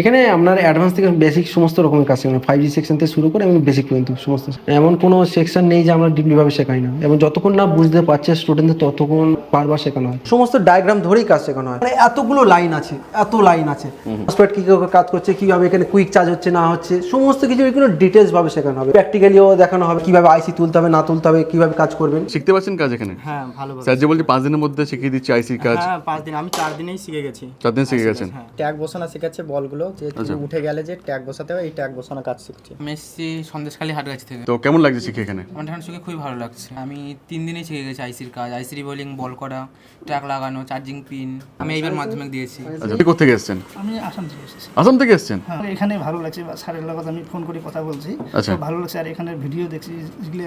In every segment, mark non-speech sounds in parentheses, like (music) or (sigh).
এখানে আপনার অ্যাডভান্স থেকে বেসিক সমস্ত রকমের কাজ শেখানো ফাইভ জি সেকশন থেকে শুরু করে এবং বেসিক পর্যন্ত সমস্ত। এমন কোনো সেকশন নেই যে আমরা ডিপলিভাবে শেখাই না। এবং যতক্ষণ না বুঝতে পারছে স্টুডেন্টদের ততক্ষণ বারবার শেখানো হয়। সমস্ত ডায়াগ্রাম ধরেই কাজ শেখানো হয়। মানে এতগুলো লাইন আছে এত লাইন আছে। সফটওয়্যার কী কাজ করছে কীভাবে এখানে কুইক চার্জ হচ্ছে না হচ্ছে সমস্ত কিছু এগুলো ডিটেলস ভাবে শেখানো হবে। প্র্যাকটিক্যালিও দেখানো হবে কীভাবে আইসি তুলতে হবে না তুলতে হবে কীভাবে কাজ করবেন। শিখতে পারছেন কাজ এখানে? হ্যাঁ ভালো স্যার যে বলছে পাঁচ দিনের মধ্যে শিখিয়ে দিচ্ছে আইসির কাজ। হ্যাঁ পাঁচ দিন। আমি চার দিনেই শিখে গেছি। চার দিন শিখে গেছেন? হ্যাঁ। ট্যাগ বসানো শেখাচ্ছে বলগুলো। যে আচ্ছা। তুমি উঠে গেলে যে ট্যাগ বসাতে হয় এই ট্যাগ বসানো কাজ শিখছি। আমি এসেছি সন্দেশখালী হাটগাছি থেকে। তো কেমন লাগছে শিখে এখানে? আমার ঠান্ডা শিখে খুবই ভালো লাগছে। আমি তিন দিনেই শিখে গেছি আইসির কাজ। আইসি রিবোলিং বল করা ট্র্যাক লাগানো চার্জিং পিন। আমি এইবার মাধ্যমিক দিয়েছি। আচ্ছা আপনি কোথেকে এসেছেন? আমি আসাম থেকে এসেছি। আসাম থেকে এসেছেন? হ্যাঁ এখানে ভালো লাগছে। স্যারের লগত আমি ফোন করে কথা বলছি। আচ্ছা। ভালো লাগছে। আর এখানে ভিডিও দেখছি যেগুলো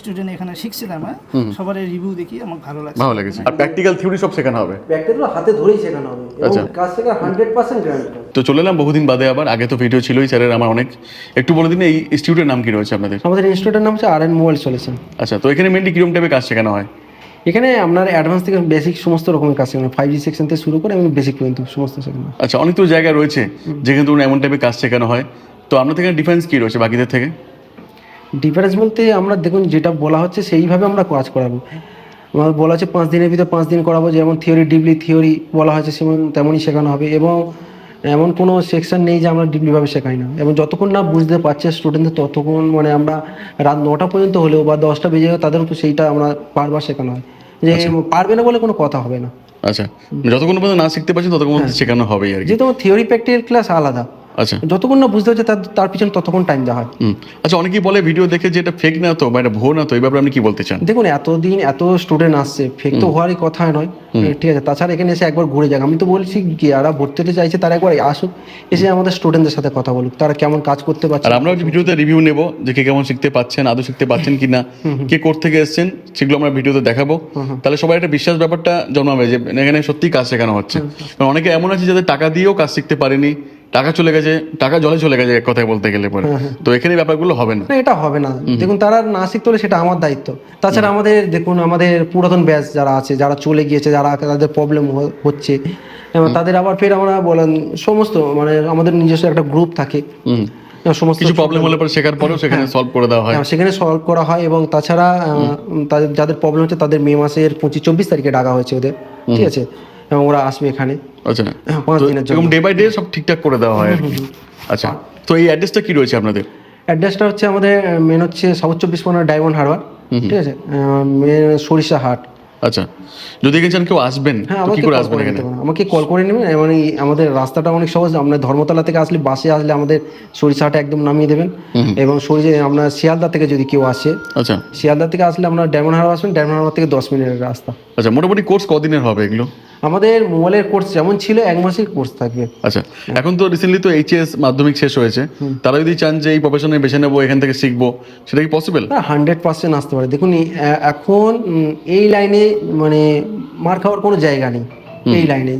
স্টুডেন্ট এখানে শিখছে না সবার রিভিউ দেখি আমার ভালো লাগছে। ভালো লেগেছে। আর প্র্যাকটিক্যাল থিওরি সব শেখানো হবে? প্র্যাকটিক্যাল হাতে ধরেই শেখানো হবে। আচ্ছা। তো চলে এলাম বহুদিন বাদে আবার আগে তো ভিডিও ছিলই স্যারের আমার অনেক। একটু বলে দিন এই ইনস্টিটিউটের নাম কি রয়েছে আপনাদের? আমাদের ইনস্টিটিউটের নাম হচ্ছে আর এন মোবাইল সলিউশন আচ্ছা তো এখানে মেনলি কীরকম টাইপের কাজ শেখানো হয়? এখানে আপনার অ্যাডভান্স থেকে বেসিক সমস্ত রকমের কাজ শেখানো ফাইভ জি সেকশন থেকে শুরু করে এবং বেসিক পর্যন্ত সমস্ত শেখানো আচ্ছা অনেক তো জায়গা রয়েছে যেখানে ধরুন এমন টাইপের কাজ শেখানো হয়। তো আপনাদের এখানে ডিফারেন্স কি রয়েছে বাকিদের থেকে? ডিফারেন্স বলতে আমরা দেখুন যেটা বলা হচ্ছে সেইভাবে আমরা কাজ করাবো। আমাদের বলা হচ্ছে পাঁচ দিনের ভিতরে পাঁচ দিন করাবো যেমন থিওরি ডিপলি থিওরি বলা হয়েছে সেমন তেমনই শেখানো হবে এবং এমন কোনো সেকশন নেই যে আমরা ডিপলিভাবে শেখাই না। এবং যতক্ষণ না বুঝতে পারছে স্টুডেন্টদের ততক্ষণ মানে আমরা রাত নটা পর্যন্ত হলেও বা দশটা বেজে তাদের উপর সেইটা আমরা বারবার শেখানো হয়। যে পারবে না বলে কোনো কথা হবে না। আচ্ছা। যতক্ষণ পর্যন্ত না শিখতে পারছি ততক্ষণ পর্যন্ত শেখানো হবেই আর কি। যেহেতু থিওরি প্র্যাকটিক্যাল ক্লাস আলাদা। আচ্ছা। যতক্ষণ না বুঝতে পারছে তার তার পিছনে ততক্ষণ টাইম দেওয়া হয়। আচ্ছা অনেকেই বলে ভিডিও দেখে যে এটা ফেক না তো বা এটা ভুয়ো না তো এই ব্যাপারে আপনি কি বলতে চান? দেখুন এতদিন এত স্টুডেন্ট আসছে ফেক তো হওয়ারই কথা নয়। ঠিক আছে তাছাড়া এখানে এসে একবার ঘুরে যাক। আমি তো বলছি যারা ভর্তি হতে চাইছে তারা একবার আসুক এসে আমাদের স্টুডেন্টদের সাথে কথা বলুক তারা কেমন কাজ করতে পারছে। আর আমরা ভিডিওতে রিভিউ নেব যে কে কেমন শিখতে পাচ্ছেন আদৌ শিখতে পাচ্ছেন কি না কে কোর্ট থেকে এসেছেন সেগুলো আমরা ভিডিওতে দেখাবো। তাহলে সবাই একটা বিশ্বাস ব্যাপারটা জন্মাবে যে এখানে সত্যি কাজ শেখানো হচ্ছে। কারণ অনেকে এমন আছে যাদের টাকা দিয়েও কাজ শিখতে পারেনি টাকা চলে গেছে টাকা জলে চলে গেছে এক কথায় বলতে গেলে পরে। তো এখানে ব্যাপারগুলো হবে না। এটা হবে না। দেখুন তারা না শিখতে হলে সেটা আমার দায়িত্ব। তাছাড়া আমাদের দেখুন আমাদের পুরাতন ব্যাচ যারা আছে যারা চলে গিয়েছে যারা তাদের প্রবলেম হচ্ছে। তাদের আবার ফের আমরা বলেন সমস্ত মানে আমাদের নিজস্ব একটা গ্রুপ থাকে। সমস্ত কিছু প্রবলেম হলে পরে শেখার পরেও সেখানে সলভ করে দেওয়া হয়। হ্যাঁ, সেখানে সলভ করা হয় এবং তাছাড়া তাদের যাদের প্রবলেম হচ্ছে তাদের মে মাসের পঁচিশ চব্বিশ তারিখে ডাকা হয়েছে ওদের। ঠিক আছে? এবং ওরা আসবে এখানে। আচ্ছা। হ্যাঁ, পাঁচ দিনের জন্য। ডে বাই ডে সব ঠিকঠাক করে দেওয়া হয় আর কি। আচ্ছা তো এই অ্যাড্রেসটা কি রয়েছে আপনাদের? অ্যাড্রেসটা হচ্ছে আমাদের মেন হচ্ছে সাউথ চব্বিশ পরগনা ডায়মন্ড হারবার ঠিক আছে? মেন সরিষা হাট। আচ্ছা যদি এখানে কেউ আসবেন হ্যাঁ কি আমাকে করে কল আসবেন করে এখানে? আমাকে কল করে নেবেন এই আমাদের রাস্তাটা অনেক সহজ। আপনার ধর্মতলা থেকে আসলে বাসে আসলে আমাদের সরিষাহাটে একদম নামিয়ে দেবেন। এবং সরিষা আপনার শিয়ালদা থেকে যদি কেউ আসে আচ্ছা। শিয়ালদা থেকে আসলে আপনার ডায়মন্ড হারবার আসবেন। ডায়মন্ড হারবার থেকে দশ মিনিটের রাস্তা। আচ্ছা মোটামুটি কোর্স কদিনের হবে এগুলো? আমাদের মোবাইলের কোর্স যেমন ছিল এক মাসের কোর্স থাকবে। আচ্ছা এখন তো রিসেন্টলি তো এইচএস মাধ্যমিক শেষ হয়েছে। তারা যদি চান যে এই প্রফেশনে বেছে নেব এখান থেকে শিখব সেটা কি পসিবল হান্ড্রেড পার্সেন্ট আসতে পারে। দেখুন এখন এই লাইনে মানে মার খাওয়ার কোনো জায়গা নেই। এই লাইনে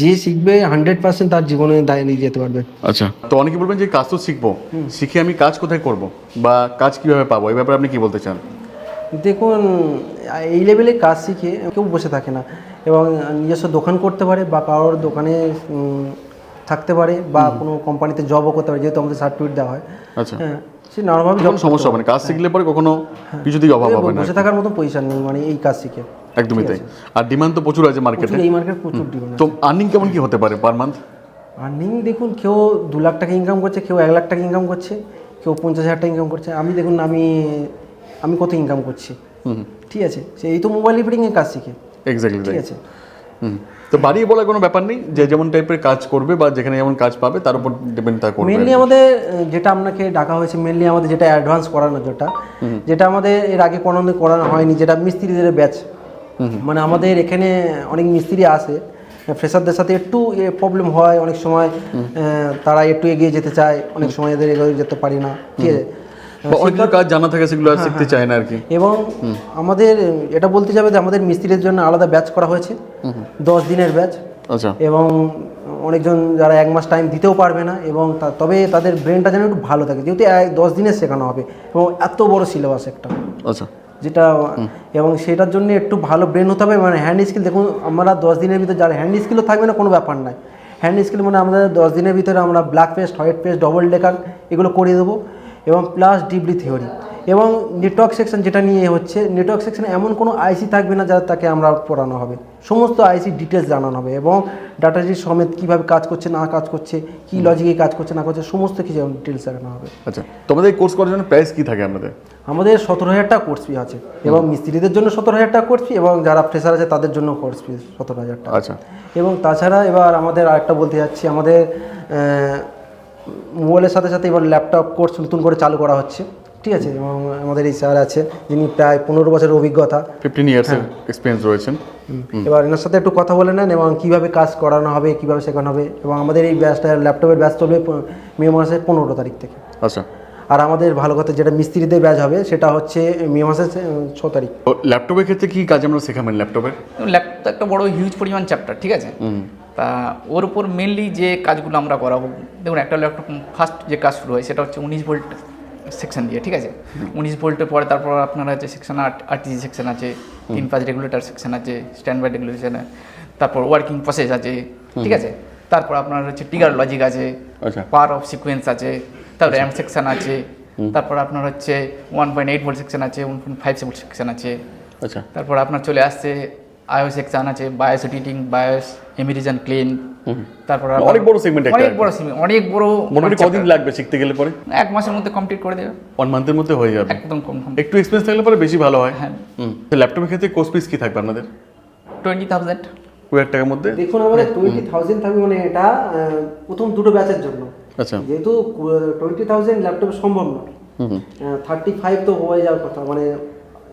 যে শিখবে হান্ড্রেড পার্সেন্ট তার জীবনে দায় নিয়ে যেতে পারবে। আচ্ছা। তো অনেকে বলবেন যে কাজ তো শিখব। শিখে আমি কাজ কোথায় করব? বা কাজ কীভাবে পাবো? এই ব্যাপারে আপনি কি বলতে চান? দেখুন এই লেভেলে কাজ শিখে কেউ বসে থাকে না। এবং নিজস্ব দোকান করতে পারে বা কারোর দোকানে থাকতে পারে বা কোনো কোম্পানিতে জবও করতে পারে যেহেতু আমাদের সার্টিফিকেট দেওয়া হয়। আচ্ছা। হ্যাঁ সে নানাভাবে কোনো সমস্যা হবে না। কাজ শিখলে পরে কখনো কিছু দিকে অভাব হবে না বসে থাকার মতো পয়সা নেই মানে এই কাজ শিখে। একদমই তাই। আর ডিমান্ড তো প্রচুর আছে মার্কেটে এই মার্কেট প্রচুর ডিমান্ড তো আর্নিং কেমন কি হতে পারে পার মান্থ আর্নিং দেখুন কেউ দু লাখ টাকা ইনকাম করছে কেউ এক লাখ টাকা ইনকাম করছে কেউ পঞ্চাশ হাজার টাকা ইনকাম করছে। আমি দেখুন আমি আমি কত ইনকাম করছি। ঠিক আছে? সে এই তো মোবাইল রিপেয়ারিংয়ের কাজ শিখে। এক্স্যাক্টলি ঠিক আছে? হুম। তো বাড়িয়ে বলার কোনো ব্যাপার নেই? যে যেমন টাইপের কাজ করবে বা যেখানে যেমন কাজ পাবে তার উপর ডিপেন্ড তা করবে মেনলি আমাদের যেটা আপনাকে ডাকা হয়েছে মেনলি আমাদের যেটা অ্যাডভান্স করানো যেটা যেটা আমাদের এর আগে কোনো করানো হয়নি যেটা মিস্ত্রিদের ব্যাচ মানে আমাদের এখানে অনেক মিস্ত্রি আসে ফ্রেশারদের সাথে একটু প্রবলেম হয় অনেক সময় তারা একটু এগিয়ে যেতে চায় অনেক সময় এদের এগিয়ে যেতে পারি না ঠিক আছে? বা অনেক কাজ জানা থাকে সেগুলো আর শিখতে চায় না আর কি। এবং আমাদের এটা বলতে যাবে যে আমাদের মিস্ত্রিদের জন্য আলাদা ব্যাচ করা হয়েছে। দশ দিনের ব্যাচ। আচ্ছা। এবং অনেকজন যারা এক মাস টাইম দিতেও পারবে না এবং তবে তাদের ব্রেনটা যেন একটু ভালো থাকে। যেহেতু দশ দিনের শেখানো হবে এবং এত বড় সিলেবাস একটা। আচ্ছা। যেটা এবং সেটার জন্য একটু ভালো ব্রেন হতে হবে। মানে হ্যান্ড স্কিল দেখুন আমরা দশ দিনের ভিতরে যারা হ্যান্ড স্কিলও থাকবে না কোনো ব্যাপার নাই। হ্যান্ড স্কিল মানে আমাদের দশ দিনের ভিতরে আমরা black paste white paste double decker এগুলো করিয়ে দেবো। এবং প্লাস ডিপলি থিওরি এবং নেটওয়ার্ক সেকশন যেটা নিয়ে হচ্ছে নেটওয়ার্ক সেকশনে এমন কোনো আইসি থাকবে না যা তাকে আমরা পড়ানো হবে। সমস্ত আইসি ডিটেলস জানানো হবে এবং ডাটাজি সমেত কীভাবে কাজ করছে না কাজ করছে কী লজিকে কাজ করছে না করছে সমস্ত কিছু ডিটেলস জানানো হবে। আচ্ছা তোমাদের কোর্স করার জন্য প্রাইস কী থাকে আমাদের? আমাদের সতেরো হাজার টাকা কোর্স ফি আছে এবং মিস্ত্রিদের জন্য সতেরো হাজার টাকা কোর্স ফি এবং যারা ফ্রেশার আছে তাদের জন্য কোর্স ফি সতেরো হাজার টাকা। আচ্ছা। এবং তাছাড়া এবার আমাদের আরেকটা বলতে যাচ্ছি আমাদের মোবাইলের সাথে সাথে এবার ল্যাপটপ কোর্স নতুন করে চালু করা হচ্ছে ঠিক আছে? এবং আমাদের এই স্যার আছে যিনি প্রায় পনেরো বছরের অভিজ্ঞতা। ফিফটিন ইয়ার্স এক্সপিরিয়েন্স রয়েছেন। এবার এনার সাথে একটু কথা বলে নেন এবং কীভাবে কাজ করানো হবে কীভাবে শেখানো হবে এবং আমাদের এই ব্যাচটা ল্যাপটপের ব্যাচ চলবে মে মাসের পনেরো তারিখ থেকে। আচ্ছা। আর আমাদের ভালো কথা যেটা মিস্ত্রিদের ব্যাচ হবে সেটা হচ্ছে মে মাসের ছ তারিখ। ল্যাপটপের ক্ষেত্রে কী কাজ আমরা শেখাবেন ল্যাপটপের? ল্যাপটপ তো একটা বড় হিউজ পরিমাণ চ্যাপ্টার ঠিক আছে? তা ওর উপর মেনলি যে কাজগুলো আমরা করাবো দেখুন একটা হলো একটা ফার্স্ট যে কাজ শুরু হয় সেটা হচ্ছে উনিশ ভোল্ট সেকশন দিয়ে ঠিক আছে? উনিশ ভোল্টের পরে তারপর আপনার আছে সেকশন আট আরটিজি সেকশন আছে তিন পাঁচ রেগুলেটর সেকশন আছে স্ট্যান্ড বাই রেগুলেশন তারপর ওয়ার্কিং প্রসেস আছে ঠিক আছে? তারপর আপনার হচ্ছে টিগার লজিক আছে আচ্ছা। পাওয়ার অফ সিকোয়েন্স আছে তারপর র্যাম সেকশন আছে তারপর আপনার হচ্ছে one point eight volt section আছে one point five volt section আছে আচ্ছা। তারপর আপনার চলে আসছে আইও সেকশন আছে BIOS editing BIOS emergency clean তারপর অনেক বড় একটা অনেক বড় segment, অনেক বড় মোটামুটি কদিন লাগবে শিখতে গেলে পরে? এক মাসের মধ্যে কমপ্লিট করে দেবে। ওয়ান মান্থের মধ্যে হয়ে যাবে। একদম কম একটু এক্সপিরিয়েন্স থাকলে পরে বেশি ভালো হয়। হ্যাঁ। ল্যাপটপের ক্ষেত্রে কোর্স ফিস কি থাকবে আপনাদের? টোয়েন্টি থাউজেন্ড কুড়ি টাকার মধ্যে? দেখুন আমাদের টোয়েন্টি থাউজেন্ড থাকবে মানে এটা প্রথম দুটো ব্যাচের জন্য। আচ্ছা। যেহেতু টোয়েন্টি থাউজেন্ড ল্যাপটপ সম্ভব না থার্টি ফাইভ তো হয়ে যাওয়ার কথা মানে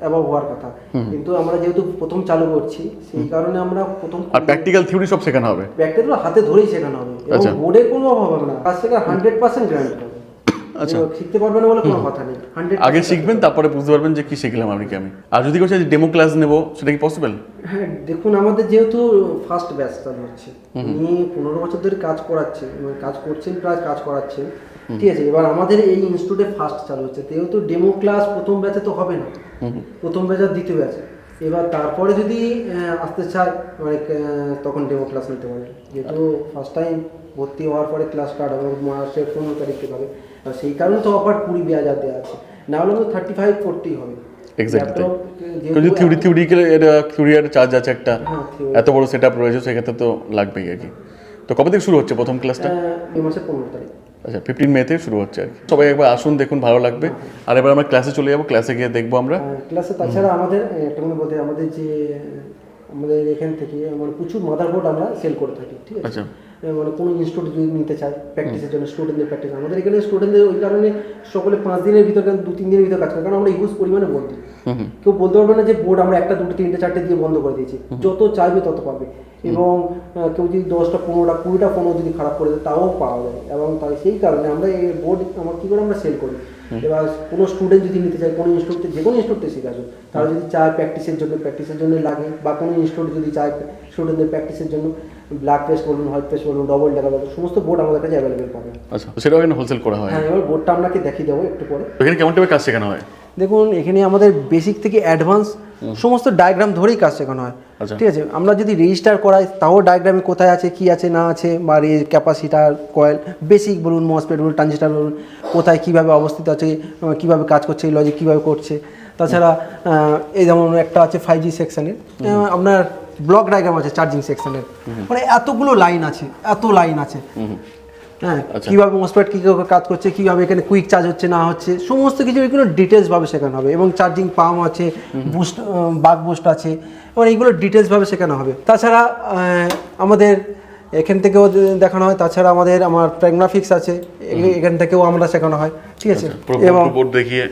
অ্যাবভ হওয়ার কথা। কিন্তু আমরা যেহেতু প্রথম চালু করছি সেই কারণে আমরা প্রথম আর প্র্যাকটিক্যাল থিওরি সব শেখানো হবে? প্র্যাকটিক্যাল হাতে ধরেই শেখানো হবে। এবং আচ্ছা। বোর্ডের কোনো অভাব হবে না। কাজ থেকে হান্ড্রেড পার্সেন্ট গ্যারান্টি আচ্ছা। শিখতে পারবে না বলে কোনো কথা নেই। আগে শিখবেন তারপরে বুঝতে পারবেন যে কি শিখলাম আমি কি আমি। আর যদি কেউ ডেমো ক্লাস নেব সেটা কি পসিবল হ্যাঁ দেখুন আমাদের যেহেতু ফার্স্ট ব্যাচ চালু হচ্ছে উনি পনেরো বছর ধরে কাজ করাচ্ছেন মানে কাজ করছেন প্রায় কাজ করাচ্ছেন। ঠিক আছে এবার আমাদের এই ইনস্টিটিউটে ফার্স্ট চালু হচ্ছে। যেহেতু ডেমো ক্লাস প্রথম ব্যাচে তো হবে না প্রথম ব্যাচ আর দ্বিতীয় ব্যাচে এবার তারপরে যদি আসতে চায় মানে তখন ডেমো ক্লাস নিতে পারে যেহেতু ফার্স্ট টাইম ভর্তি হওয়ার পরে ক্লাস স্টার্ট হবে মাসের পনেরো তারিখ থেকে হবে। আর সেই কারণে তো অফার কুড়ি হাজার দেওয়া আছে। না হলে তো থার্টি ফাইভ ফোরটি হবে। এক্স্যাক্টলি Laptop, কেউ যদি যেহেতু থিওরি থিওরিক্যাল থিওরিয়ার চার্জ আছে একটা। হ্যাঁ, এত বড় সেট আপ রয়েছে সেক্ষেত্রে তো লাগবেই আর কি। তো কবে থেকে শুরু হচ্ছে প্রথম ক্লাসটা এই মাসের পনেরো তারিখ। আচ্ছা ফিফটিন মে থেকে শুরু হচ্ছে আর কি। সবাই একবার আসুন দেখুন ভালো লাগবে। আর এবার আমরা ক্লাসে চলে যাব ক্লাসে গিয়ে দেখব আমরা। ক্লাসে তাছাড়া আমাদের একটা বলতে আমাদের যে আমাদের এখান থেকে মানে প্রচুর মাদারবোর্ড আমরা সেল করে থাকি ঠিক আছে? আচ্ছা। মানে কোনো ইনস্টিটিউট যদি নিতে চায় প্র্যাকটিসের জন্য স্টুডেন্টদের প্র্যাকটিস আমাদের এখানে স্টুডেন্টদের ওই কারণে সকলে পাঁচ দিনের ভিতর দু তিন দিনের ভিতর কাজ করে কারণ আমরা ইউজ পরিমাণে বোর্ড দিই কেউ বলতে পারবে না যে বোর্ড আমরা একটা দুটো তিনটে চারটে দিয়ে বন্ধ করে দিয়েছি। যত চাইবে তত পাবে। এবং কেউ যদি দশটা পনেরোটা কুড়িটা পনেরো যদি খারাপ করে দেয় তাও পাওয়া যায়। এবং তাই সেই কারণে আমরা এই বোর্ড আমার কী করে আমরা সেল করি? এবার কোনো স্টুডেন্ট যদি নিতে চায় কোনো ইনস্টিটিউটে যে কোনো ইনস্টিটিউটে শিখে আসুন তারা যদি চায় প্র্যাকটিসের জন্য প্র্যাকটিসের জন্য লাগে বা কোনো ইনস্টিটিউট যদি চায় স্টুডেন্টদের প্র্যাকটিসের জন্য ব্ল্যাক পেস্ট বলুন হোয়াইট পেস্ট বলুন ডবল ডেকার বলুন সমস্ত বোর্ড আমাদের কাছে অ্যাভেলেবেল পাবেন আচ্ছা সেটাও এখানে হোলসেল করা হয়। হ্যাঁ এবার বোর্ডটা আপনাকে দেখিয়ে দেবো একটু পরে। এখানে কেমন টাইপের কাজ শেখানো হয়? দেখুন এখানে আমাদের বেসিক থেকে অ্যাডভান্স সমস্ত ডায়াগ্রাম ধরেই কাজ শেখানো হয়। আচ্ছা। ঠিক আছে আমরা যদি রেজিস্টার করাই তাও ডায়াগ্রামে কোথায় আছে কি আছে না আছে বা ক্যাপাসিটার কয়েল বেসিক বলুন মসপেট বলুন ট্রানজিস্টার বলুন কোথায় কীভাবে অবস্থিত আছে কীভাবে কাজ করছে লজিক কীভাবে করছে। তাছাড়া এই যেমন একটা আছে ফাইভ জি সেকশনের আপনার ব্লক ডায়াগ্রাম আছে চার্জিং সেকশনের। মানে এতগুলো লাইন আছে এত লাইন আছে। হ্যাঁ। কীভাবে মসপ্যাট কী কীভাবে কাজ করছে কীভাবে এখানে কুইক চার্জ হচ্ছে না হচ্ছে সমস্ত কিছু এগুলো ডিটেলসভাবে শেখানো হবে। এবং চার্জিং পাম্প আছে বুস্ট বাক বুস্ট আছে এবং এইগুলো ডিটেলসভাবে শেখানো হবে। তাছাড়া আমাদের এখান থেকেও দেখানো হয় তাছাড়া আমাদের আমার প্র্যাগনাফিক্স আছে এখান থেকেও আমরা শেখানো হয় ঠিক আছে? এবং বোর্ড দেখিয়ে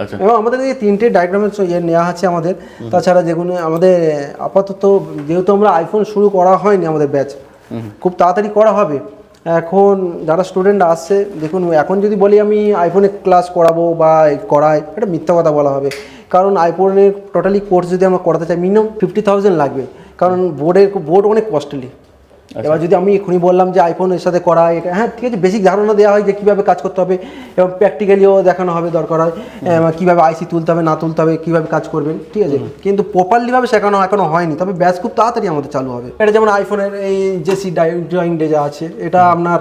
আচ্ছা। এবং আমাদের এই তিনটে ডায়াগ্রামের ইয়ে নেওয়া আছে আমাদের। তাছাড়া যেগুলো আমাদের আপাতত যেহেতু আমরা আইফোন শুরু করা হয়নি আমাদের ব্যাচ খুব তাড়াতাড়ি করা হবে। এখন যারা স্টুডেন্ট আসছে দেখুন এখন যদি বলি আমি আইফোনে ক্লাস করাবো বা করাই এটা মিথ্যা কথা বলা হবে। কারণ আইফোনের টোটালি কোর্স যদি আমরা করাতে চাই মিনিমাম ফিফটি থাউজেন্ড লাগবে। কারণ বোর্ডের বোর্ড অনেক কস্টলি এবার যদি আমি এখনই বললাম যে আইফোনের সাথে করা এটা হ্যাঁ ঠিক আছে বেসিক ধারণা দেওয়া হয় যে কীভাবে কাজ করতে হবে এবং প্র্যাকটিক্যালিও দেখানো হবে দরকার হয় কীভাবে আইসি তুলতে হবে না তুলতে হবে কীভাবে কাজ করবেন ঠিক আছে? কিন্তু প্রপারলিভাবে শেখানো এখনও হয়নি তবে ব্যাস খুব তাড়াতাড়ি আমাদের চালু হবে। এটা যেমন আইফোনের এই জেসি ড্রয়িং ডে যা আছে এটা আপনার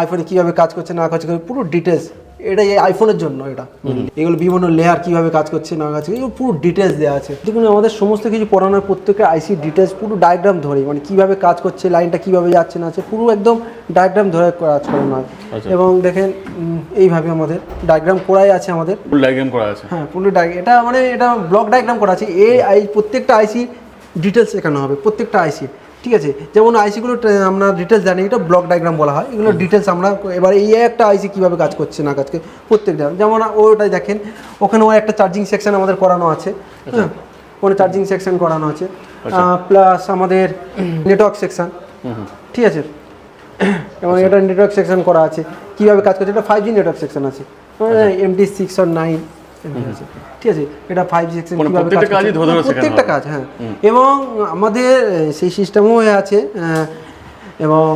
আইফোনে কীভাবে কাজ করছে না কাজ করছে পুরো ডিটেলস এটা এই আইফোনের জন্য এটা। এগুলো বিভিন্ন লেয়ার কীভাবে কাজ করছে না কাজ এগুলো পুরো ডিটেলস দেওয়া আছে। দেখুন আমাদের সমস্ত কিছু পড়ানোর প্রত্যেকের আইসি ডিটেলস পুরো ডায়াগ্রাম ধরে মানে কীভাবে কাজ করছে লাইনটা কীভাবে যাচ্ছে না আছে পুরো একদম ডায়াগ্রাম ধরে কাজ করানো হয়। এবং দেখেন এইভাবে আমাদের ডায়াগ্রাম করাই আছে আমাদের। ডায়াগ্রাম করা আছে। হ্যাঁ পুরো এটা মানে এটা ব্লক ডায়াগ্রাম করা আছে। এই আই প্রত্যেকটা আইসি ডিটেলস শেখানো হবে প্রত্যেকটা আইসি ঠিক আছে? যেমন আইসিগুলো আমরা ডিটেলস জানি এটা ব্লক ডায়াগ্রাম বলা হয়। এগুলো ডিটেলস আমরা এবার এই একটা আইসি কীভাবে কাজ করছে না কাজকে প্রত্যেকটা যেমন ওটাই দেখেন ওখানে ও একটা চার্জিং সেকশন আমাদের করানো আছে। হ্যাঁ? ওখানে চার্জিং সেকশন করানো আছে। প্লাস আমাদের নেটওয়ার্ক সেকশন ঠিক আছে? এবং এটা নেটওয়ার্ক সেকশন করা আছে। কীভাবে কাজ করছে? এটা ফাইভ জি নেটওয়ার্ক সেকশন আছে। এমডি সিক্স আর নাইন ঠিক আছে এটা ফাইভ জি সেকশন প্রত্যেকটা কাজ হ্যাঁ, হ্যাঁ। এবং আমাদের সেই সিস্টেমও আছে এবং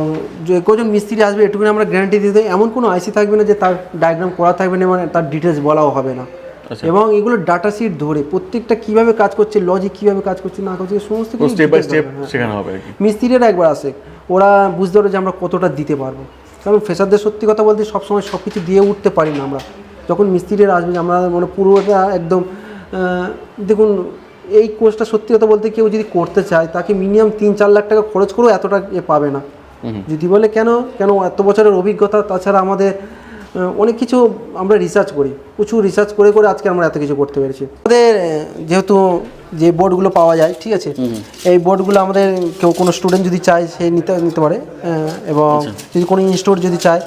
যে কজন মিস্ত্রি আসবে এটুকুনি আমরা গ্যারান্টি দিতে এমন কোনো আইসি থাকবে না যে তার ডায়াগ্রাম করা থাকবে না মানে তার ডিটেলস বলাও হবে না। আচ্ছা। এবং এগুলো ডাটা শিট ধরে প্রত্যেকটা কীভাবে কাজ করছে লজিক কীভাবে কাজ করছে না করছে সমস্ত কিছু স্টেপ বাই স্টেপ হ্যাঁ। শেখানো হবে মিস্ত্রিরা একবার আসে ওরা বুঝতে পারে যে আমরা কতটা দিতে পারব। কারণ ফ্রেশারদের সত্যি কথা বলতে সবসময় সব কিছু দিয়ে উঠতে পারি না আমরা। যখন মিস্ত্রিরা আসবে আমরা মানে পুরোটা একদম দেখুন এই কোর্সটা সত্যি কথা বলতে কেউ যদি করতে চায় তাকে মিনিমাম তিন চার লাখ টাকা খরচ করেও এতটা এ পাবে না। যদি বলে কেন কেন এত বছরের অভিজ্ঞতা তাছাড়া আমাদের অনেক কিছু আমরা রিসার্চ করি প্রচুর রিসার্চ করে করে আজকে আমরা এত কিছু করতে পেরেছি। আমাদের যেহেতু যে বোর্ডগুলো পাওয়া যায় ঠিক আছে? এই বোর্ডগুলো আমাদের কেউ কোনো স্টুডেন্ট যদি চায় সে নিতে নিতে পারে এবং যদি কোনো ইনস্টিটিউট যদি চায়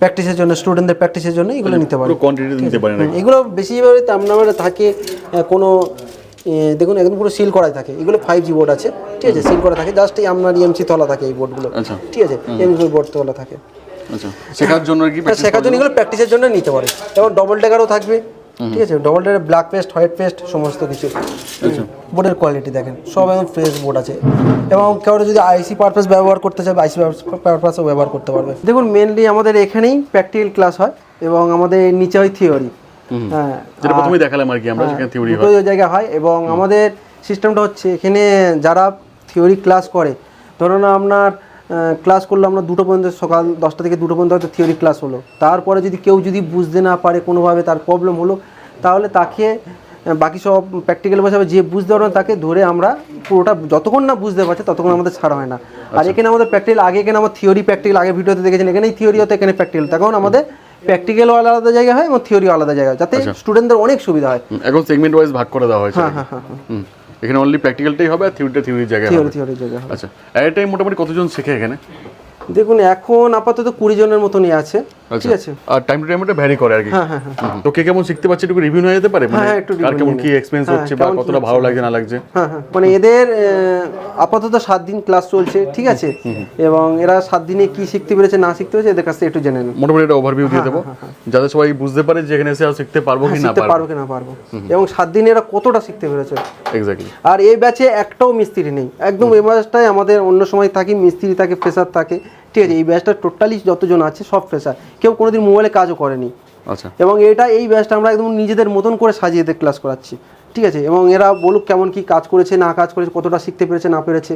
প্র্যাকটিসের জন্য স্টুডেন্টদের প্র্যাকটিসের জন্য এগুলো নিতে পারে। কোয়ান্টিটি নিতে পারে এগুলো বেশিরভাগ আপনার থাকে কোনো দেখুন একদম পুরো সিল করাই থাকে। এগুলো ফাইভ জি বোর্ড আছে ঠিক আছে? সিল করা থাকে। জাস্ট এই আপনার ইএমসি তলা থাকে এই বোর্ডগুলো আচ্ছা। ঠিক আছে? এমসি বোর্ড তলা থাকে। আচ্ছা। শেখার জন্য কি শেখার জন্য এগুলো প্র্যাকটিসের জন্য নিতে পারে। এবং ডবল টেকারও থাকবে। ঠিক আছে? Double decker black paste white paste সমস্ত কিছু। বোর্ডের কোয়ালিটি দেখেন। সব একদম ফ্রেশ বোর্ড আছে। এবং কেউ যদি আইসি পারপাস ব্যবহার করতে চায় আইসি পারপাসও ব্যবহার করতে পারবে। দেখুন মেনলি আমাদের এখানেই প্র্যাকটিক্যাল ক্লাস হয় এবং আমাদের নিচে হয় থিওরি হ্যাঁ যেটা প্রথমেই দেখালাম আর কি আমরা সেখানে থিওরি দুটো হয়। জায়গা হয় এবং আমাদের সিস্টেমটা হচ্ছে এখানে যারা থিওরি ক্লাস করে ধরুন আপনার ক্লাস করল আমরা দুটো পর্যন্ত সকাল দশটা থেকে দুটো পর্যন্ত হয়তো থিওরি ক্লাস হলো। তারপরে যদি কেউ যদি বুঝতে না পারে কোনোভাবে তার প্রবলেম হলো তাহলে তাকে বাকি সব প্র্যাকটিক্যাল বসাবে যে বুঝতে পারবে তাকে ধরে আমরা পুরোটা যতক্ষণ না বুঝতে পারছে ততক্ষণ আমাদের ছাড়া হয় না। আর এখানে আমাদের প্র্যাকটিক্যাল আগে এখানে আমার থিওরি প্র্যাকটিক্যাল আগে ভিডিওতে দেখেছেন এখানেই থিওরি হতো এখানে প্র্যাকটিক্যাল তখন আমাদের প্র্যাকটিক্যালও আলাদা জায়গা হয় এবং থিওরিও আলাদা জায়গা যাতে স্টুডেন্টদের অনেক সুবিধা হয়। এখন সেগমেন্ট ওয়াইজ ভাগ করে দেওয়া হয় হ্যাঁ হ্যাঁ হ্যাঁ। হ্যাঁ এখানে অনলি প্র্যাকটিক্যালটাই হবে আর থিওরিটা থিওরির জায়গায় থিওরি থিওরির জায়গা হয় আচ্ছা এটাই মোটামুটি কতজন শেখে এখানে? দেখুন এখন আপাতত কুড়ি জনের মতনই আছে। ঠিক আছে? আর টাইম টু টাইম এটা ভ্যারি করে আর কি। হ্যাঁ হ্যাঁ হ্যাঁ। তো কে কেমন শিখতে পারছে একটু রিভিউ হয়ে যেতে পারে? মানে হ্যাঁ, একটু কার কেমন কি এক্সপেরিয়েন্স হ্যাঁ, হচ্ছে বা কতটা ভালো লাগছে না লাগছে? হ্যাঁ হ্যাঁ। মানে এদের আপাতত সাত দিন ক্লাস চলছে ঠিক আছে? এবং এরা সাত দিনে কি শিখতে পেরেছে না শিখতে পেরেছে এদের কাছ একটু জেনে নেন। মোটামুটি একটা ওভারভিউ দিয়ে দেবো। যাতে সবাই বুঝতে পারে যে এখানে এসে আর শিখতে পারব কি না পারব। কি না পারব। এবং সাত দিনে এরা কতটা শিখতে পেরেছে? এক্স্যাক্টলি আর এই ব্যাচে একটাও মিস্ত্রি নেই। একদম এই ব্যাচটায় আমাদের অন্য সময় থাকি মিস্ত্রি থাকে ফ্রেশার থাকে। ঠিক আছে এই ব্যাচটা টোটালি যতজন আছে সব ফ্রেশার কেউ কোনোদিন মোবাইলে কাজও করেনি। আচ্ছা। এবং এটা এই ব্যাচটা আমরা একদম নিজেদের মতন করে সাজিয়ে দিয়ে ক্লাস করাচ্ছি। ঠিক আছে এবং এরা বলুক কেমন কি কাজ করেছে না কাজ করেছে কতটা শিখতে পেরেছে না পেরেছে।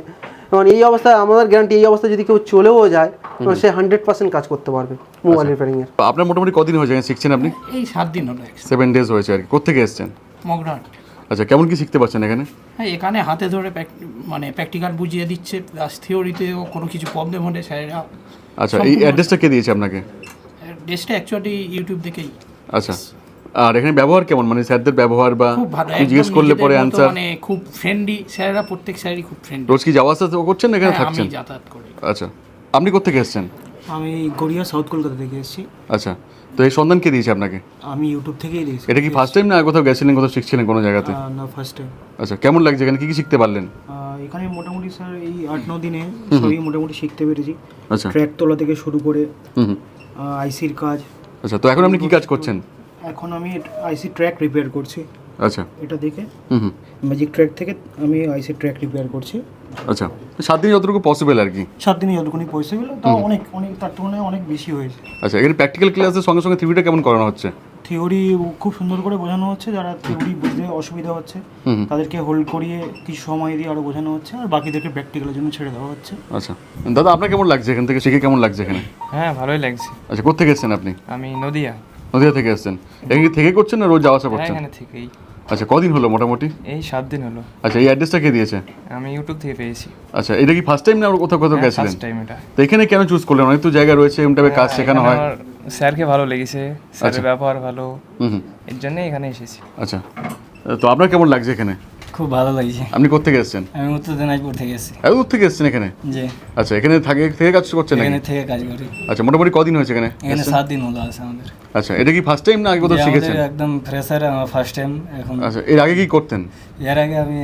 এবং এই অবস্থায় আমাদের গ্যারান্টি এই অবস্থায় যদি কেউ চলেও যায় সে হান্ড্রেড পার্সেন্ট কাজ করতে পারবে মোবাইল রিপেয়ারিংয়ের তো আপনার মোটামুটি কদিন হয়েছে এখানে শিখছেন আপনি? এই সাত দিন হলো সেভেন ডেজ হয়েছে আর কি। কোথেকে এসছেন? মগরাট আচ্ছা কেমন কি শিখতে পারছেন এখানে? হ্যাঁ এখানে হাতে ধরে মানে প্র্যাকটিক্যাল বুঝিয়ে দিচ্ছে প্লাস থিওরিতেও কোনো কিছু প্রবলেম হলে স্যারেরা আচ্ছা এই অ্যাড্রেসটা কে দিয়েছে আপনাকে? অ্যাড্রেসটা অ্যাকচুয়ালি ইউটিউব দেখেই। আচ্ছা আর এখানে ব্যবহার কেমন? মানে স্যারদের ব্যবহার বা জিজ্ঞেস করলে পরে অ্যান্সার মানে খুব ফ্রেন্ডলি স্যারেরা প্রত্যেক স্যারই খুব ফ্রেন্ডলি রোজ কি যাওয়া আসা তো করছেন এখানে আমি থাকছেন? যাতায়াত করি। আচ্ছা আপনি কোথেকে এসছেন? আমি গড়িয়া সাউথ কলকাতা থেকে এসেছি। আচ্ছা তো এই সন্ধান কে দিয়েছে আপনাকে? আমি ইউটিউব থেকেই দিয়েছি। এটা কি ফার্স্ট টাইম না কোথাও গেছিলেন কোথাও শিখছিলেন কোনো জায়গাতে? না ফার্স্ট টাইম আচ্ছা কেমন লাগছে এখানে? কি কি শিখতে পারলেন? এখানে মোটামুটি স্যার এই আট ন দিনে সবই মোটামুটি শিখতে পেরেছি। আচ্ছা। ট্র্যাক তোলা থেকে শুরু করে। আইসির কাজ। আচ্ছা তো এখন আপনি কি কাজ করছেন? এখন আমি আইসি ট্র্যাক রিপেয়ার করছি। আচ্ছা। এটা দেখে হুম হুম। ম্যাজিক ট্র্যাক থেকে আমি আইসি ট্র্যাক রিপেয়ার করছি। আচ্ছা। সাত দিন যতটুকু পসিবল আর কি? সাত দিনে পয়সা পেল তাও অনেক অনেক তার তুলনায় অনেক বেশি হয়েছে। আচ্ছা এখানে প্র্যাকটিক্যাল ক্লাসের সঙ্গে সঙ্গে থিওরিটা কেমন করানো হচ্ছে? থিওরি খুব সুন্দর করে বোঝানো হচ্ছে যারা থিওরি বুঝতে অসুবিধা হচ্ছে হুম। তাদেরকে হোল্ড করিয়ে কিছু সময় দিয়ে আরও বোঝানো হচ্ছে আর বাকিদেরকে প্র্যাকটিক্যালের জন্য ছেড়ে দেওয়া হচ্ছে। আচ্ছা। দাদা আপনার কেমন লাগছে এখান থেকে? শিখে কেমন লাগছে এখানে? হ্যাঁ ভালোই লাগছে। আচ্ছা কোথেকে এসেছেন আপনি? আমি নদিয়া। নদিয়া থেকে এসেছেন। এখানে থেকে করছেন না রোজ যাওয়া আসা হ্যাঁ করছেন? এখানে থেকেই। আচ্ছা কদিন হলো মোটামুটি? এই সাত দিন হলো। আচ্ছা এই অ্যাড্রেসটা কে দিয়েছে? আমি ইউটিউব থেকে পেয়েছি। আচ্ছা এটা কি ফার্স্ট টাইম না কোথাও কোথাও গেছিলেন? ফার্স্ট টাইম এটা। তো এখানে কেন চুজ করলেন? অনেক তো জায়গা রয়েছে এমটাবে কাজ শেখানো হয়। স্যারকে ভালো লেগেছে আচ্ছা। স্যারের ব্যবহার ভালো এর জন্য এখানে এসেছি। আচ্ছা তো আপনার কেমন লাগছে এখানে? খুব ভালো লাগছে। আপনি কোথেকে এসেছেন? আমি উত্তর দিনাজপুর থেকে এসেছি। এত দূর থেকে এসেছেন এখানে? যে আচ্ছা এখানে থাকে থেকে কাজ করছেন নাকি? এখানে থেকে কাজ করি। আচ্ছা মোটামুটি কদিন হয়েছে এখানে এখানে সাত দিন হলো আছে আমাদের। আচ্ছা এটা কি ফার্স্ট টাইম না আগে কোথাও যে শিখেছেন? আমাদের একদম ফ্রেশার আমার ফার্স্ট টাইম এখন আচ্ছা এর আগে কি করতেন? এর আগে আমি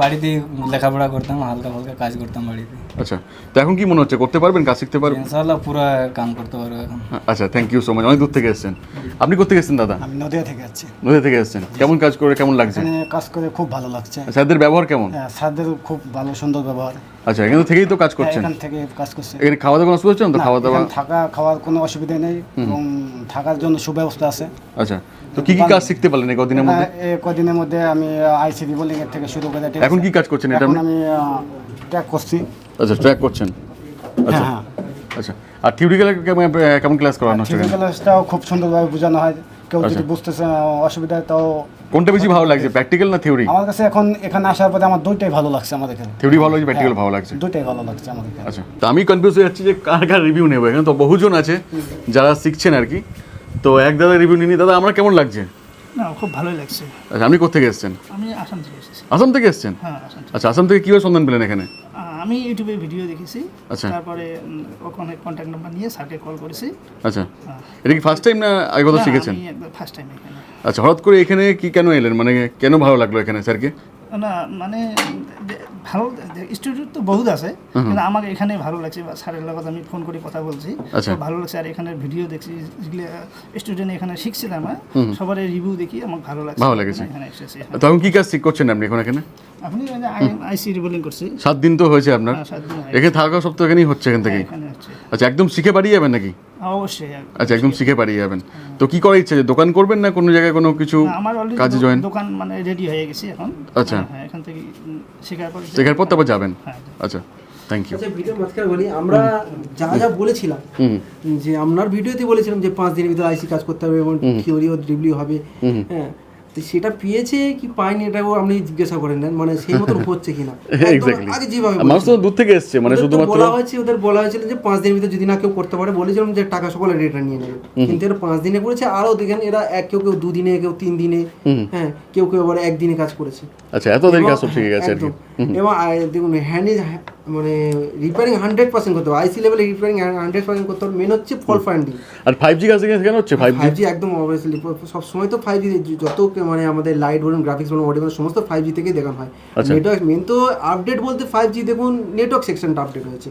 বাড়িতে লেখাপড়া করতাম হালকা ফালকা কাজ করতাম বাড়িতে। আচ্ছা তো এখন কি মনে হচ্ছে করতে পারবেন কাজ শিখতে পারবেন? ইনশাল্লাহ পুরো কাম করতে পারব এখন। আচ্ছা থ্যাংক ইউ সো মাচ অনেক দূর থেকে এসেছেন। আপনি কোথেকে এসেছেন দাদা? আমি নদিয়া থেকে নদী থেকে এসেছেন। কেমন কাজ করে কেমন লাগছে? কাজ করে খুব ভালো লাগছে। স্যারদের ব্যবহার কেমন? হ্যাঁ, স্যারদের খুব ভালো সুন্দর ব্যবহার। আচ্ছা এখানে থেকেই তো কাজ করছেন? এখান থেকে কাজ করছে। এখানে খাওয়া দাওয়া কোনো অসুবিধা হচ্ছে তো খাওয়া দাওয়া থাকা খাওয়ার কোনো অসুবিধা নেই এবং থাকার জন্য সুব্যবস্থা আছে। আচ্ছা তো কি কি কাজ শিখতে পারলেন কদিনের মধ্যে? এ কদিনের মধ্যে আমি আইসিডি বোলিং এর থেকে শুরু করে এখন কি কাজ করছেন এটা? আমি ট্র্যাক করছি। আচ্ছা ট্র্যাক করছেন? আচ্ছা হ্যাঁ। আচ্ছা আর থিওরিক্যাল কেমন কেমন ক্লাস করানো হচ্ছে এখানে? থিওরিক্যালটাও খুব সুন্দরভাবে বোঝানো হয়। কেউ আচ্ছা। যদি বুঝতেছে অসুবিধা হয় তাও কোনটা বেশি ভালো লাগছে প্র্যাকটিক্যাল না থিওরি আমার কাছে এখন এখানে আসার পরে আমার দুইটাই ভালো লাগছে আমাদের এখানে। থিওরি ভালো লাগছে প্র্যাকটিক্যাল ভালো লাগছে? দুইটাই ভালো লাগছে আমাদের এখানে। আচ্ছা তো আমি কনফিউজ হয়ে যাচ্ছি যে কার কার রিভিউ নেব। এখানে তো বহুজন আছে যারা শিখছেন আর কি। তো এক দাদা রিভিউ নিনি। দাদা আমার কেমন লাগছে? না খুব ভালোই লাগছে। আচ্ছা আপনি কোথেকে এসেছেন? আমি আসাম থেকে এসেছি। আসাম থেকে এসেছেন? হ্যাঁ আসাম থেকে। আচ্ছা আসাম থেকে কীভাবে সন্ধান পেলেন এখানে? আমি ইউটিউবে ভিডিও দেখেছি। আচ্ছা। তারপরে ওখানে কন্ট্যাক্ট নাম্বার নিয়ে স্যারকে কল করেছি। আচ্ছা। এটা কি ফার্স্ট টাইম না আগে কথা শিখেছেন? ফার্স্ট টাইম এখানে। আচ্ছা হঠাৎ করে এখানে কি কেন এলেন? মানে কেন ভালো লাগল এখানে স্যারকে? না মানে ভালো স্টুডিও তো বহুত আছে কিন্তু আমাকে এখানে ভালো লাগছে বা স্যারের লগত আমি ফোন করে কথা বলছি। আচ্ছা। ভালো লাগছে আর এখানে ভিডিও দেখছি যেগুলো স্টুডেন্ট এখানে শিখছিলাম হ্যাঁ, সবার রিভিউ দেখি আমার ভালো লাগছে। ভালো লেগেছে। তো এখন কি কাজ শিখ করছেন আপনি এখন এখানে? আপনি আইসি রিবোলিং করছি। সাত দিন তো হয়েছে আপনার? হ্যাঁ, সাত দিন আগে। এখানে থাকা সব তো এখানেই হচ্ছে এখান থেকে? এখানে আচ্ছা একদম শিখে পারিয়ে যাবেন নাকি? অবশ্যই আচ্ছা একদম শিখে পারিয়ে যাবেন। তো কি করার ইচ্ছে যে দোকান করবেন না কোনো জায়গায় কোনো কিছু আমার অলরেডি কাজে জয়েন দোকান মানে রেডি হয়ে গেছে এখন। আচ্ছা। হ্যাঁ, হ্যাঁ, এখান থেকে শেখার পর শেখার পর তারপর যাবেন? হ্যাঁ। আচ্ছা থ্যাংক ইউ আচ্ছা ভিডিও মাঝখানে বলি আমরা যা যা বলেছিলাম যে আপনার ভিডিওতে বলেছিলাম যে পাঁচ দিনের ভিতরে আইসি কাজ করতে হবে এবং থিওরি ও ড্রিবলি হবে। হ্যাঁ তো সেটা পেয়েছে কি পায়নি এটাও আপনি জিজ্ঞাসা করেন নেন মানে সেই মতন (laughs) হচ্ছে কিনা। (laughs) আগে যেভাবে মানুষ তো দূর থেকে এসছে মানে শুধুমাত্র বলা হয়েছে ওদের বলা হয়েছিল যে পাঁচ দিনের ভিতরে যদি না কেউ করতে পারে বলেছিলাম যে টাকা সকলে রিটার্ন নিয়ে নেবে। কিন্তু এরা পাঁচ দিনে করেছে আরও দেখেন এরা এক কেউ কেউ দুদিনে কেউ তিন দিনে হ্যাঁ কেউ কেউ আবার একদিনে কাজ করেছে। আচ্ছা এত দেরি কাজ সব শিখে গেছে আর কি। এবং আই- দেখুন হ্যান্ড ইজ মানে রিপেয়ারিং হান্ড্রেড পার্সেন্ট করতে হবে। আইসি লেভেলে রিপেয়ারিং হান্ড্রেড পার্সেন্ট করতে হবে। মেন হচ্ছে ফল ফাইন্ডিং আর ফাইভ জি কাজ কেন হচ্ছে? ফাইভ ফাইভ জি একদম অবভিয়াসলি সব সময় তো ফাইভ জি যত মানে আমাদের লাইট বলুন গ্রাফিক্স বলুন অডিও বলুন সমস্ত ফাইভ জি থেকেই দেখানো হয়। আচ্ছা। নেটওয়ার্ক মেন তো আপডেট বলতে ফাইভ জি দেখুন নেটওয়ার্ক সেকশনটা আপডেট হয়েছে।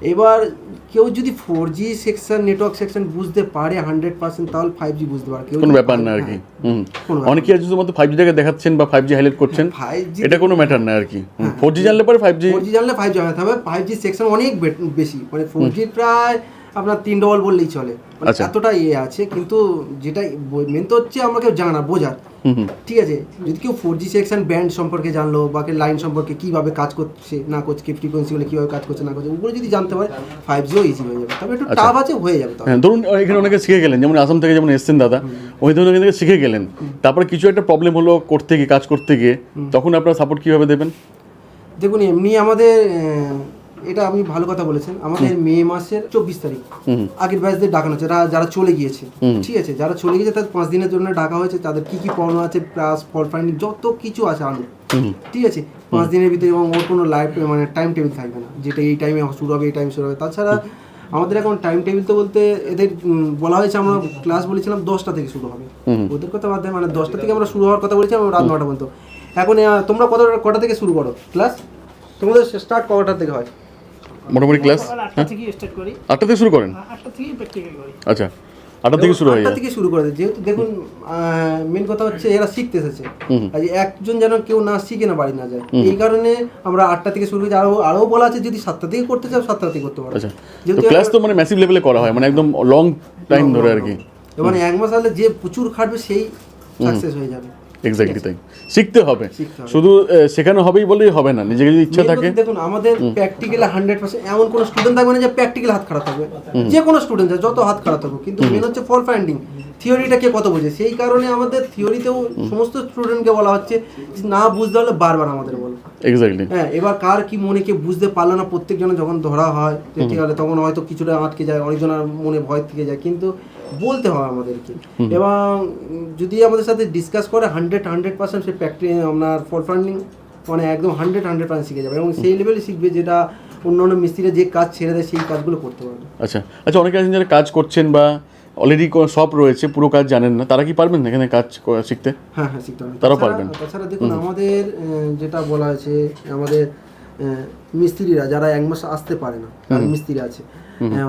এবার কেউ যদি four G section network section বুঝতে পারে হান্ড্রেড পার্সেন্ট তাহলে ফাইভ জি বুঝতে পারে। কোনো ব্যাপার না আর কি। অনেকে আছে শুধুমাত্র ফাইভ জিটাকে দেখাচ্ছেন বা ফাইভ জি হাইলাইট করছেন। 5G এটা কোনো ম্যাটার না আর কি। ফোর জি জানলে পরে ফাইভ জি ফোর জি জানলে ফাইভ জি তবে ফাইভ জি সেকশন অনেক বেশি। মানে ফোর জি প্রায় আপনার তিন ডবল বললেই চলে। মানে আচ্ছা। এতটা ইয়ে আছে কিন্তু যেটা মেন তো হচ্ছে আমরা কেউ জানা বোঝার। ঠিক আছে? যদি কেউ ফোর জি সেকশন ব্যান্ড সম্পর্কে জানলো বা লাইন সম্পর্কে কীভাবে কাজ করছে না করছে ফ্রিকোয়েন্সিগুলো কীভাবে কাজ করছে না করছে ওগুলো যদি জানতে পারে ফাইভ জিও ইজি হয়ে যাবে। তবে একটু টাফ আছে হয়ে যাবে হ্যাঁ ধরুন এখানে অনেকে শিখে গেলেন যেমন আসাম থেকে যেমন এসছেন দাদা ওই ধরুন এখান থেকে শিখে গেলেন। তারপরে কিছু একটা প্রবলেম হলো করতে গিয়ে কাজ করতে গিয়ে তখন আপনারা সাপোর্ট কীভাবে দেবেন? দেখুন এমনি আমাদের এটা আপনি ভালো কথা বলেছেন। আমাদের মে মাসের চব্বিশ তারিখ। আগের ব্যাচদের ডাকানো হচ্ছে যারা চলে গিয়েছে। ঠিক আছে? যারা চলে গিয়েছে তাদের পাঁচ দিনের জন্য ডাকা হয়েছে। তাদের কি কি পড়ানো আছে প্লাস ফল ফাইন্ডিং যত কিছু আছে আনো ঠিক আছে? পাঁচ দিনের ভিতরে এবং ওর কোনো লাইফ মানে টাইম টেবিল থাকবে না। যেটা এই টাইমে শুরু হবে এই টাইমে শুরু হবে। তাছাড়া আমাদের এখন টাইম টেবিল তো বলতে এদের বলা হয়েছে আমরা ক্লাস বলেছিলাম দশটা থেকে শুরু হবে। ওদের কথা বাদ দেয়, মানে দশটা থেকে আমরা শুরু হওয়ার কথা বলেছিলাম রাত নটা পর্যন্ত। এখন তোমরা কত কটা থেকে শুরু করো? ক্লাস? তোমাদের স্টার্ট কটা থেকে হয়? মোটামুটি ক্লাস আটটা থেকে স্টার্ট করি। আটটা থেকে শুরু করেন? আটটা থেকেই প্র্যাকটিক্যাল করি। আচ্ছা আটটা থেকে শুরু হয়ে আটটা থেকে শুরু করে দেয়। যেহেতু দেখুন মেন কথা হচ্ছে এরা শিখতে এসেছে। একজন যেন কেউ না শিখে না বাড়ি না যায়। এই কারণে আমরা আটটা থেকে শুরু করেছি আরও আরও বলা আছে যদি সাতটা থেকে করতে চাও সাতটা থেকে করতে পারো। আচ্ছা। যেহেতু ক্লাস তো মানে ম্যাসিভ লেভেলে করা হয় মানে একদম লং টাইম ধরে আর কি। এবার এক মাস হলে যে প্রচুর খাটবে সেই সাকসেস হয়ে যাবে। এক্স্যাক্টলি তাই। শিখতে হবে। শুধু শেখানো হবেই বলেই হবে না নিজেকে যদি ইচ্ছা থাকে। দেখুন আমাদের প্র্যাকটিক্যালে হান্ড্রেড পার্সেন্ট এমন কোনো স্টুডেন্ট থাকবে না যে প্র্যাকটিক্যাল হাত খারাপ থাকবে। যে কোনো স্টুডেন্ট যত হাত খারাপ থাকুক। কিন্তু মেন হচ্ছে ফল ফাইন্ডিং থিওরিটা কে কত বোঝে? সেই কারণে আমাদের থিওরিতেও সমস্ত স্টুডেন্টকে বলা হচ্ছে যে না বুঝতে হলে বারবার আমাদের বলো। এক্স্যাক্টলি হ্যাঁ এবার কার কি মনে কে বুঝতে পারল না প্রত্যেকজনে যখন ধরা হয় প্র্যাকটিক্যালে তখন হয়তো কিছুটা আটকে যায় অনেকজনের মনে ভয় থেকে যায়। কিন্তু বলতে হয় আমাদেরকে। এবং যদি আমাদের সাথে ডিসকাস করে হান্ড্রেড হান্ড্রেড পার্সেন্ট সে প্র্যাকটি আপনার ফল ফান্ডিং মানে একদম হান্ড্রেড হান্ড্রেড পার্সেন্ট শিখে যাবে এবং সেই লেভেলে শিখবে যেটা অন্য অন্য মিস্ত্রিরা যে কাজ ছেড়ে দেয় সেই কাজগুলো করতে পারবে। আচ্ছা আচ্ছা অনেকে আছেন যারা কাজ করছেন বা অলরেডি শপ রয়েছে পুরো কাজ জানেন না তারা কি পারবেন এখানে কাজ শিখতে? হ্যাঁ হ্যাঁ শিখতে পারবেন। তারাও তাছাড়া- পারবেন। তাছাড়া দেখুন আমাদের যেটা বলা হয়েছে আমাদের মিস্ত্রিরা যারা এক মাস আসতে পারে না মিস্ত্রি আছে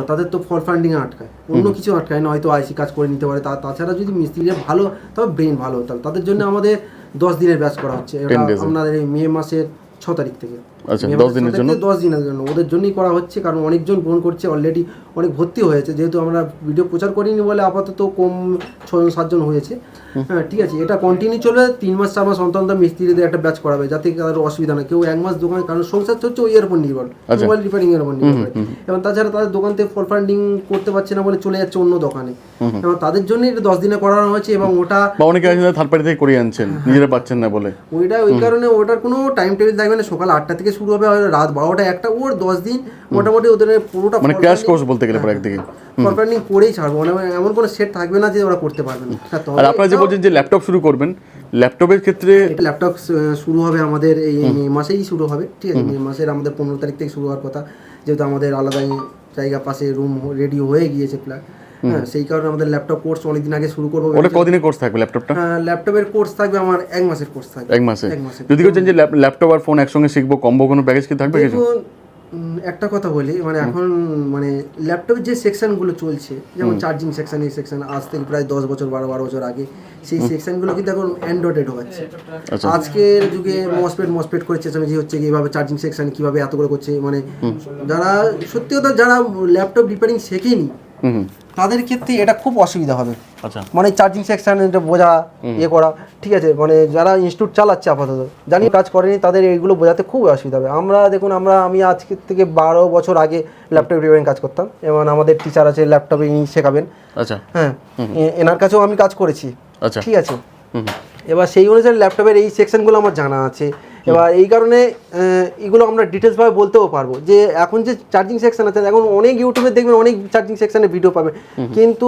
তাদের তো ফর ফান্ডিং আটকায়। অন্য কিছু আটকায় না হয়তো আইসি কাজ করে নিতে পারে। তাছাড়া যদি মিস্ত্রিরা ভালো তবে ব্রেন ভালো তাহলে হবে তাদের জন্য আমাদের দশ দিনের ব্যাচ করা হচ্ছে। এটা 10 days এর। আপনাদের এই মে মাসের ছ তারিখ থেকে। আচ্ছা, মে 10 মাসের ছ দিনের জন্য? দশ দিনের জন্য। ওদের জন্যই করা হচ্ছে কারণ অনেকজন ফোন করছে অলরেডি অনেক ভর্তি হয়েছে। যেহেতু আমরা ভিডিও প্রচার করিনি বলে আপাতত কম ছজন সাতজন হয়েছে। হ্যাঁ ঠিক আছে এটা কন্টিনিউ চলবে। তিন মাস চার মাস অন্তর অন্তর মিস্ত্রিদের একটা ব্যাচ করাবে যাতে কারোর অসুবিধা না কেউ এক মাস দোকানে কারণ সংসার চলছে ওই এর উপর নির্ভর। আচ্ছা। মোবাইল রিপেয়ারিং এর উপর নির্ভর। করে এবং তাছাড়া তাদের দোকান থেকে ফল ফান্ডিং করতে পারছে না বলে চলে যাচ্ছে অন্য দোকানে। এবং তাদের জন্য এটা দশ দিনে করানো হয়েছে এবং ওটা অনেকে থার্ড পার্টি থেকে করিয়ে আনছেন নিজেরা পাচ্ছেন না বলে। ওইটা ওই কারণে ওটার কোনো টাইম টেবিল থাকবে সকাল আটটা থেকে শুরু হবে আর রাত বারোটা একটা ওর দশ দিন মোটামুটি ওদের পুরোটা মানে ক্র্যাশ কোর্স বলতে গেলে প্রায় একদিকে। ফরফার্ডিং করেই ছাড়বো। মানে এমন কোনো সেট থাকবে না যে ওরা করতে পারবে না। হ্যাঁ, আর আপনারা যে বলছেন যে ল্যাপটপ শুরু করবেন ল্যাপটপের ক্ষেত্রে ল্যাপটপ শুরু হবে আমাদের এই মে মাসেই শুরু হবে ঠিক আছে? মে মাসের আমাদের পনেরো তারিখ থেকে শুরু হওয়ার কথা। যেহেতু আমাদের আলাদা জায়গা পাশে রুম রেডি হয়ে গিয়েছে প্ল্যান হ্যাঁ সেই কারণে আমাদের ল্যাপটপ কোর্স অনেকদিন আগে শুরু করব ওটা কদিনের কোর্স থাকবে ল্যাপটপটা ল্যাপটপের কোর্স থাকবে আমার এক মাসের কোর্স থাকবে। এক মাসে? যদি করছেন যে ল্যাপটপ আর ফোন একসঙ্গে শিখব কম্বো কোনো প্যাকেজ কি থাকবে কিছু? একটা কথা বলি মানে এখন মানে ল্যাপটপের যে সেকশনগুলো চলছে যেমন চার্জিং সেকশন এই সেকশন আজ থেকে প্রায় দশ বছর বারো বারো বছর আগে সেই সেকশনগুলো কিন্তু এখন অ্যান্ড্রয়েডে ঢোকাচ্ছে। আচ্ছা। আজকের যুগে মসপেট মসপেট করে চেঁচামেচি হচ্ছে কি এইভাবে চার্জিং সেকশন কীভাবে এত করে করছে মানে যারা সত্যি কথা যারা ল্যাপটপ রিপেয়ারিং শেখেনি তাদের ক্ষেত্রে এটা খুব অসুবিধা হবে। আচ্ছা। মানে চার্জিং সেকশন এটা বোঝা ইয়ে করা ঠিক আছে? মানে যারা ইনস্টিটিউট চালাচ্ছে আপাতত জানি কাজ করেনি তাদের এইগুলো বোঝাতে খুব অসুবিধা হবে। আমরা দেখুন আমরা আমি আজকে থেকে বারো বছর আগে ল্যাপটপ রিপেয়ারিং কাজ করতাম এবং আমাদের টিচার আছে ল্যাপটপে শেখাবেন। আচ্ছা। হ্যাঁ এনার কাছেও আমি কাজ করেছি। আচ্ছা। ঠিক আছে। এবার সেই অনুযায়ী ল্যাপটপের এই সেকশনগুলো আমার জানা আছে। এবার এই কারণে এগুলো আমরা ডিটেলসভাবে বলতেও পারব যে এখন যে চার্জিং সেকশন আছে এখন অনেক ইউটিউবে দেখবেন অনেক চার্জিং সেকশনের ভিডিও পাবেন। কিন্তু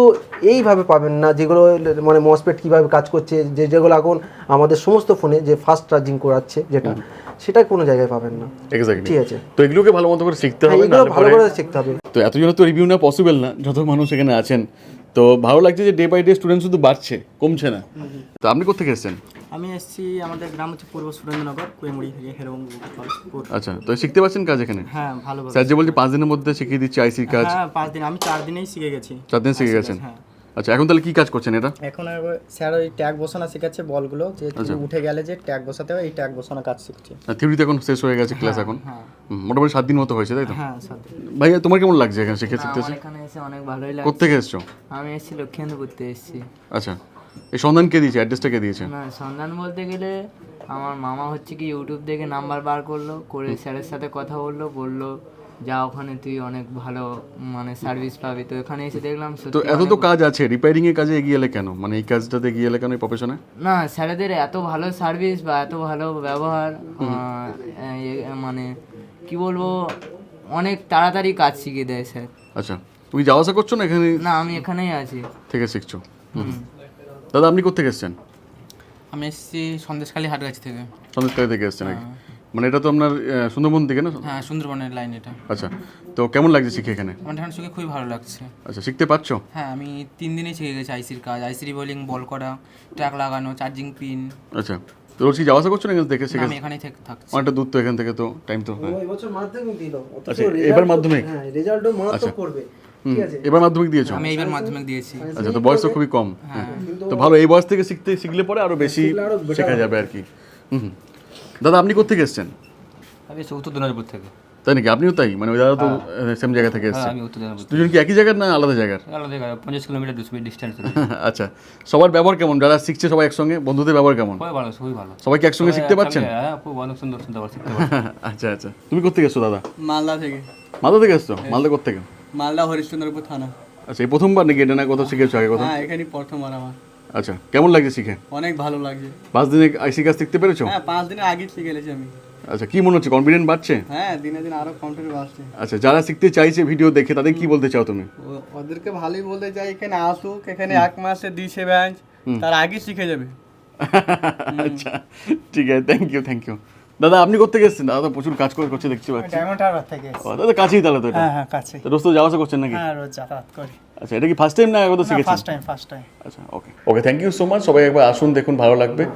এইভাবে পাবেন না যেগুলো মানে মসপেট কীভাবে কাজ করছে যে যেগুলো এখন আমাদের সমস্ত ফোনে যে ফাস্ট চার্জিং করাচ্ছে যেটা সেটা কোনো জায়গায় পাবেন না। এক্স্যাক্টলি ঠিক আছে? তো এগুলোকে ভালো মতো করে শিখতে হ্যাঁ হবে এগুলো ভালো করে শিখতে হবে। তো এতজন তো রিভিউ না পসিবল না যত মানুষ এখানে আছেন। তো ভালো লাগছে যে ডে বাই ডে স্টুডেন্ট শুধু বাড়ছে কমছে না। তো আপনি কোথেকে এসেছেন? আমি এসেছি আমাদের গ্রাম হচ্ছে পূর্ব সুরেন্দ্রনগর কুয়েমুড়ি থেকে হেরবং আচ্ছা তো শিখতে পারছেন কাজ এখানে? হ্যাঁ ভালো স্যার যে বলছি পাঁচ দিনের মধ্যে শিখিয়ে দিচ্ছি আইসির কাজ। হ্যাঁ পাঁচ দিন আমি চার দিনেই শিখে গেছি। চার দিন শিখে গেছেন? হ্যাঁ। আচ্ছা এখন তাহলে কি কাজ করছেন এটা এখন স্যার ওই ট্যাগ বসানো শেখাচ্ছে বলগুলো যে আচ্ছা। উঠে গেলে যে ট্যাগ বসাতে হয় এই ট্যাগ বসানো কাজ শিখছি। থিওরিতে এখন শেষ হয়ে গেছে ক্লাস এখন? হুম, মোটামুটি সাত দিন মতো হয়েছে তাই তো? হ্যাঁ সাত দিন। ভাইয়া তোমার কেমন লাগছে এখানে শিখে শিখতেছে এখানে এসে অনেক ভালোই কোথেকে এসছো? আমি এসেছি লক্ষ্মীন্দপুর থেকে এসেছি। আচ্ছা। এই সন্ধান কে দিয়েছে অ্যাড্রেসটা কে দিয়েছে। না সন্ধান বলতে গেলে আমার মামা হচ্ছে কি ইউটিউব থেকে নাম্বার বার করল করে স্যারের সাথে কথা বলল বলল যা ওখানে তুই অনেক ভালো মানে সার্ভিস পাবি। তো এখানে এসে দেখলাম তো এত তো কাজ আছে রিপেয়ারিং এর কাজে এগিয়ে এলে কেন? মানে এই কাজটাতে এগিয়ে এলে কেন এই প্রফেশনে না স্যারেদের এত ভালো সার্ভিস বা এত ভালো ব্যবহার মানে কি বলব অনেক তাড়াতাড়ি কাজ শিখিয়ে দেয় স্যার। আচ্ছা তুমি যাওয়া আসা করছ না এখানে? না আমি এখানেই আছি। থেকে শিখছো। হুম। দাদা আপনি কোথেকে এসেছেন? আমি এসেছি সন্দেশখালী হাটগাছি থেকে। সন্দেশকারী থেকে এসেছেন নাকি? মানে এটা তো আপনার সুন্দরবন থেকে না? হ্যাঁ সুন্দরবনের লাইন এটা। আচ্ছা তো কেমন লাগছে শিখে এখানে? আমার এখানে শিখে খুবই ভালো লাগছে। আচ্ছা শিখতে পারছ? হ্যাঁ আমি তিন দিনেই শিখে গেছি আইসির কাজ। আইসি বোলিং বল করা ট্র্যাক লাগানো চার্জিং পিন। আচ্ছা তো রোজ কি যাওয়া আসা করছ না এখানে থেকে শিখে আমি এখানেই থেকে থাকছি। অনেকটা দূর তো এখান থেকে তো টাইম তো হ্যাঁ এবছর মাধ্যমিক দিল। আচ্ছা, এবার মাধ্যমিক? হ্যাঁ রেজাল্টও মারাত্মক আচ্ছা। হুম, এবার মাধ্যমিক দিয়েছ? আমি এইবার মাধ্যমিক দিয়েছি। আচ্ছা তো বয়স তো খুবই কম। তো ভালো এই বয়স থেকে শিখতে শিখলে পরে আরও বেশি শেখা যাবে আর কি। দাদা আপনি কোথেকে এসেছেন? আমি উত্তর দিনাজপুর থেকে। তাই নাকি? আপনিও তাই? মানে ওই দাদা তো সেম জায়গা থেকে এসেছেন দিনাজপুর দুজন কি একই জায়গার না আলাদা জায়গার? আলাদা পঞ্চাশ কিলোমিটার দুশো ডিস্টেন্স (laughs) আচ্ছা সবার ব্যবহার কেমন? যারা শিখছে সবাই একসঙ্গে? বন্ধুদের ব্যবহার কেমন? খুবই ভালো খুবই ভালো। সবাইকে একসঙ্গে শিখতে পাচ্ছেন হ্যাঁ খুব অনেক সুন্দর সুন্দর শিখতে (laughs) আচ্ছা আচ্ছা। তুমি কোথেকে এসছো দাদা? মালদা থেকে। মালদা থেকে এসছো? মালদা কোথেকে মালদা হরিশ্চন্দ্রপুর থানা। আচ্ছা এই প্রথমবার নাকি এটা না কোথাও শিখেছো আগে কোথাও? হ্যাঁ এখানেই প্রথমবার আমার। আচ্ছা কেমন লাগছে শিখে? অনেক ভালো লাগছে। পাঁচ দিনে আইসি কাজ শিখতে পেরেছ? হ্যাঁ পাঁচ দিনের আগেই শিখে গেছি আমি। আচ্ছা কি মনে হচ্ছে? কনফিডেন্ট বাড়ছে? হ্যাঁ দিনে দিনে আরও কন্টিনিউ আসছে আচ্ছা যারা শিখতে চাইছে ভিডিও দেখে তাদের কি বলতে চাও তুমি? ওদেরকে ভালোই বলতে চাই এখানে আসুক এখানে এক মাসে দিছে ব্যাঞ্চ তার আগে শিখে যাবে। (laughs) আচ্ছা ঠিক আছে থ্যাংক ইউ থ্যাংক ইউ দাদা আপনি করতে গেছেন দাদা তো প্রচুর কাজ করে করছে দেখছি পাচ্ছি। ডায়মন্ড হারবার থেকে ও, দাদা কাছেই তাহলে তো এটা। হ্যাঁ হ্যাঁ কাছে তো রোজ তো যাওয়া আসা করছেন নাকি? হ্যাঁ রোজ যাতায়াত করি। আচ্ছা এটা কি ফার্স্ট টাইম না একবার তো শিখেছেন? ফার্স্ট টাইম ফার্স্ট টাইম আচ্ছা okay okay thank you so much সবাই একবার আসুন দেখুন ভালো লাগবে।